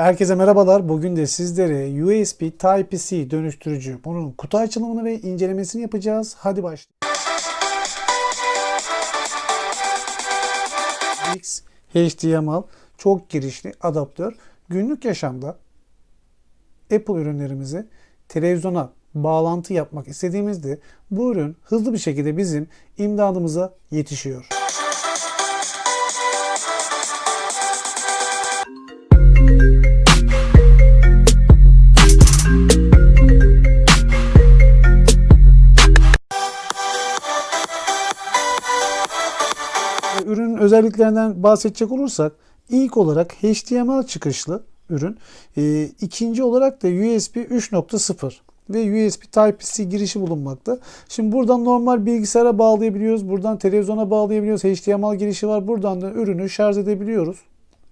Herkese merhabalar. Bugün de sizlere USB Type-C dönüştürücü bunun kutu açılımını ve incelemesini yapacağız. Hadi başlayalım. X HDMI çok girişli adaptör. Günlük yaşamda Apple ürünlerimizi televizyona bağlantı yapmak istediğimizde bu ürün hızlı bir şekilde bizim imdadımıza yetişiyor. Özelliklerinden bahsedecek olursak ilk olarak HDMI çıkışlı ürün. Ee, ikinci olarak da USB 3.0 ve USB Type-C girişi bulunmakta. Şimdi buradan normal bilgisayara bağlayabiliyoruz. Buradan televizyona bağlayabiliyoruz. HDMI girişi var. Buradan da ürünü şarj edebiliyoruz.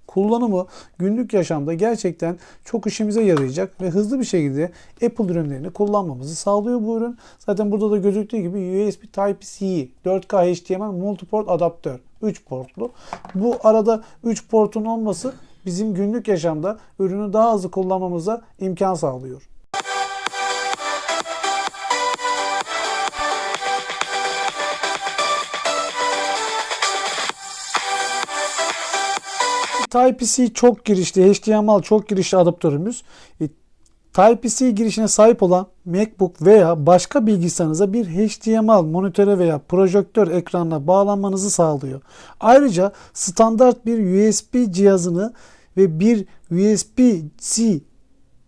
Kullanımı günlük yaşamda gerçekten çok işimize yarayacak ve hızlı bir şekilde Apple ürünlerini kullanmamızı sağlıyor bu ürün. Zaten burada da gözüktüğü gibi USB Type-C 4K HDMI multiport adaptör 3 portlu. Bu arada 3 portun olması bizim günlük yaşamda ürünü daha hızlı kullanmamıza imkan sağlıyor. Type-C çok girişli, HDMI çok girişli adaptörümüz. E, Type-C girişine sahip olan MacBook veya başka bilgisayarınıza bir HDMI monitöre veya projektör ekranına bağlanmanızı sağlıyor. Ayrıca standart bir USB cihazını ve bir USB-C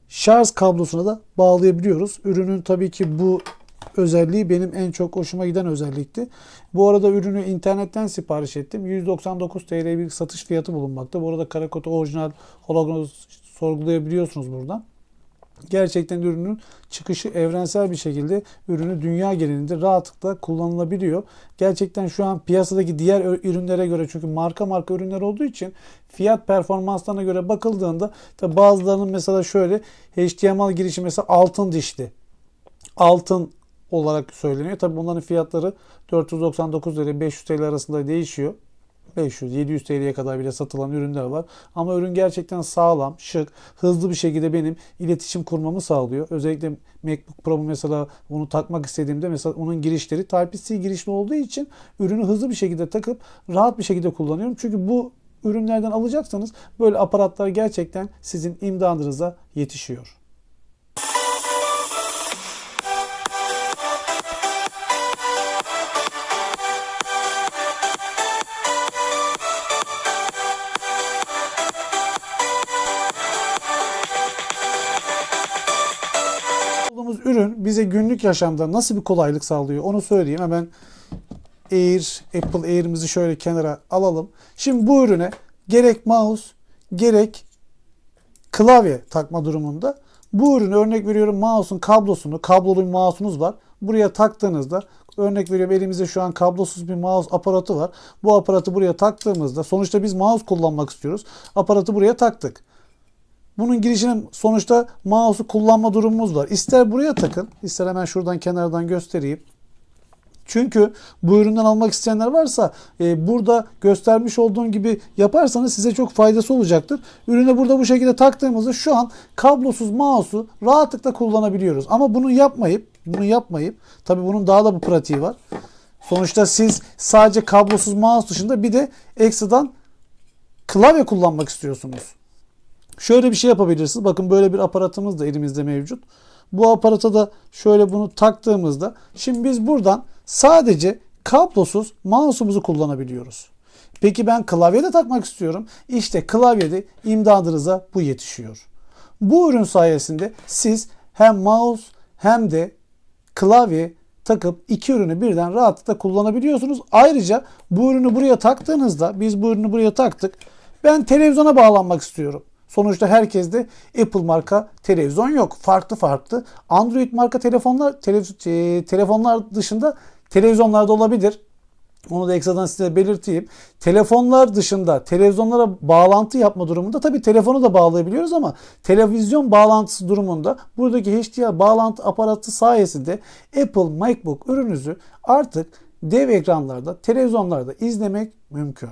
şarj kablosuna da bağlayabiliyoruz. Ürünün tabii ki bu özelliği benim en çok hoşuma giden özellikti. Bu arada ürünü internetten sipariş ettim. 199 TL bir satış fiyatı bulunmakta. Bu arada Karakot orijinal hologram sorgulayabiliyorsunuz buradan. Gerçekten ürünün çıkışı evrensel bir şekilde ürünü dünya genelinde rahatlıkla kullanılabiliyor. Gerçekten şu an piyasadaki diğer ürünlere göre çünkü marka marka ürünler olduğu için fiyat performanslarına göre bakıldığında tabi bazılarının mesela şöyle HDMI girişi mesela altın dişli. Altın olarak söyleniyor. Tabi bunların fiyatları 499 lira 500 TL arasında değişiyor. 500-700 TL'ye kadar bile satılan ürünler var. Ama ürün gerçekten sağlam, şık, hızlı bir şekilde benim iletişim kurmamı sağlıyor. Özellikle MacBook Pro'mu mesela bunu takmak istediğimde mesela onun girişleri Type-C girişli olduğu için ürünü hızlı bir şekilde takıp rahat bir şekilde kullanıyorum. Çünkü bu ürünlerden alacaksanız böyle aparatlar gerçekten sizin imdadınıza yetişiyor. Bize günlük yaşamda nasıl bir kolaylık sağlıyor onu söyleyeyim. Hemen Air, Apple Air'imizi şöyle kenara alalım. Şimdi bu ürüne gerek mouse gerek klavye takma durumunda bu ürünü örnek veriyorum mouse'un kablosunu, kablolu bir mouse'unuz var. Buraya taktığınızda örnek veriyorum elimizde şu an kablosuz bir mouse aparatı var. Bu aparatı buraya taktığımızda sonuçta biz mouse kullanmak istiyoruz. Aparatı buraya taktık. Bunun girişinin sonuçta mouse'u kullanma durumumuz var. İster buraya takın, ister hemen şuradan kenardan göstereyim. Çünkü bu üründen almak isteyenler varsa e, burada göstermiş olduğum gibi yaparsanız size çok faydası olacaktır. Ürüne burada bu şekilde taktığımızda şu an kablosuz mouse'u rahatlıkla kullanabiliyoruz. Ama bunu yapmayıp bunu yapmayıp tabi bunun daha da bir pratiği var. Sonuçta siz sadece kablosuz mouse dışında bir de ekstradan klavye kullanmak istiyorsunuz. Şöyle bir şey yapabilirsiniz. Bakın böyle bir aparatımız da elimizde mevcut. Bu aparata da şöyle bunu taktığımızda şimdi biz buradan sadece kablosuz mouse'umuzu kullanabiliyoruz. Peki ben klavye de takmak istiyorum. İşte klavyede imdadınıza bu yetişiyor. Bu ürün sayesinde siz hem mouse hem de klavye takıp iki ürünü birden rahatlıkla kullanabiliyorsunuz. Ayrıca bu ürünü buraya taktığınızda biz bu ürünü buraya taktık. Ben televizyona bağlanmak istiyorum. Sonuçta herkeste Apple marka televizyon yok. Farklı farklı. Android marka telefonlar tele, e, telefonlar dışında televizyonlarda olabilir. Onu da ekstradan size belirteyim. Telefonlar dışında televizyonlara bağlantı yapma durumunda tabii telefonu da bağlayabiliyoruz ama televizyon bağlantısı durumunda buradaki HDR bağlantı aparatı sayesinde Apple MacBook ürününüzü artık dev ekranlarda, televizyonlarda izlemek mümkün.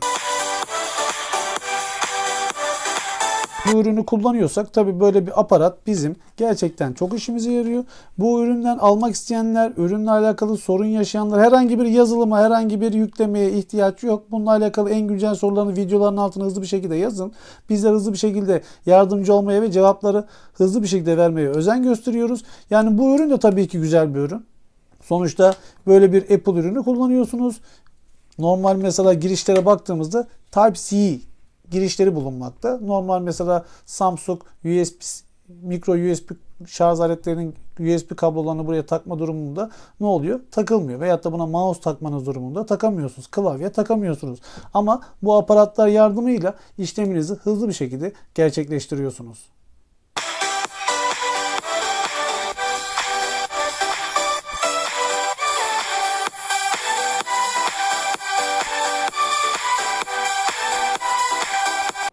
Bu ürünü kullanıyorsak tabi böyle bir aparat bizim gerçekten çok işimize yarıyor. Bu üründen almak isteyenler, ürünle alakalı sorun yaşayanlar herhangi bir yazılıma, herhangi bir yüklemeye ihtiyaç yok. Bununla alakalı en güncel sorularını videoların altına hızlı bir şekilde yazın. Bizler hızlı bir şekilde yardımcı olmaya ve cevapları hızlı bir şekilde vermeye özen gösteriyoruz. Yani bu ürün de tabii ki güzel bir ürün. Sonuçta böyle bir Apple ürünü kullanıyorsunuz. Normal mesela girişlere baktığımızda Type-C girişleri bulunmakta. Normal mesela Samsung USB mikro USB şarj aletlerinin USB kablolarını buraya takma durumunda ne oluyor? Takılmıyor. Veyahut da buna mouse takmanız durumunda takamıyorsunuz. Klavye takamıyorsunuz. Ama bu aparatlar yardımıyla işleminizi hızlı bir şekilde gerçekleştiriyorsunuz.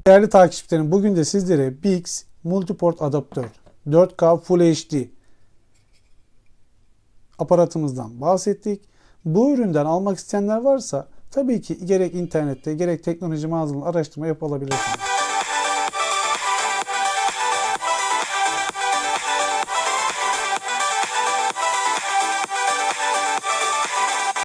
Değerli takipçilerim bugün de sizlere BIX Multiport Adaptör 4K Full HD aparatımızdan bahsettik. Bu üründen almak isteyenler varsa tabii ki gerek internette gerek teknoloji mağazalarında araştırma yapabilirsiniz.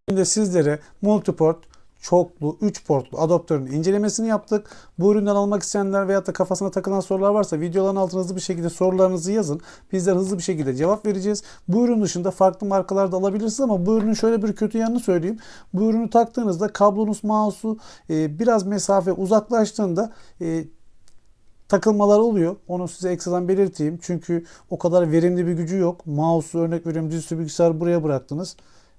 Şimdi sizlere multiport çoklu 3 portlu adaptörün incelemesini yaptık. Bu üründen almak isteyenler veyahut da kafasına takılan sorular varsa videoların altına hızlı bir şekilde sorularınızı yazın. Bizler hızlı bir şekilde cevap vereceğiz. Bu ürün dışında farklı markalar da alabilirsiniz ama bu ürünün şöyle bir kötü yanını söyleyeyim. Bu ürünü taktığınızda kablonuz, mouse'u e, biraz mesafe uzaklaştığında e, takılmalar oluyor. Onu size ekstradan belirteyim. Çünkü o kadar verimli bir gücü yok. Mouse'u örnek veriyorum dizüstü bilgisayar buraya bıraktınız.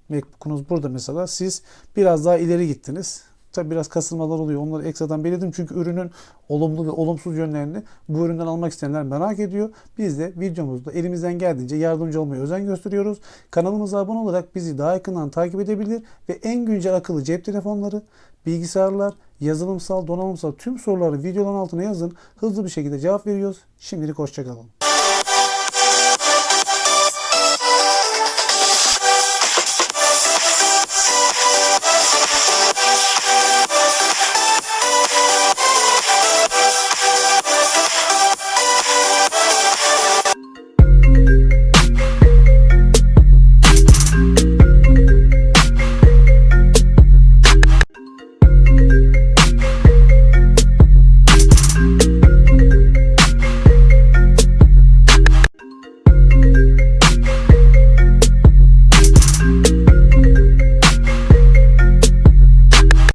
MacBook'unuz burada mesela. Siz biraz daha ileri gittiniz. Tabi biraz kasılmalar oluyor. Onları ekstradan belirttim. Çünkü ürünün olumlu ve olumsuz yönlerini bu üründen almak isteyenler merak ediyor. Biz de videomuzda elimizden geldiğince yardımcı olmaya özen gösteriyoruz. Kanalımıza abone olarak bizi daha yakından takip edebilir ve en güncel akıllı cep telefonları, bilgisayarlar, yazılımsal, donanımsal tüm soruları videoların altına yazın. Hızlı bir şekilde cevap veriyoruz. Şimdilik hoşçakalın.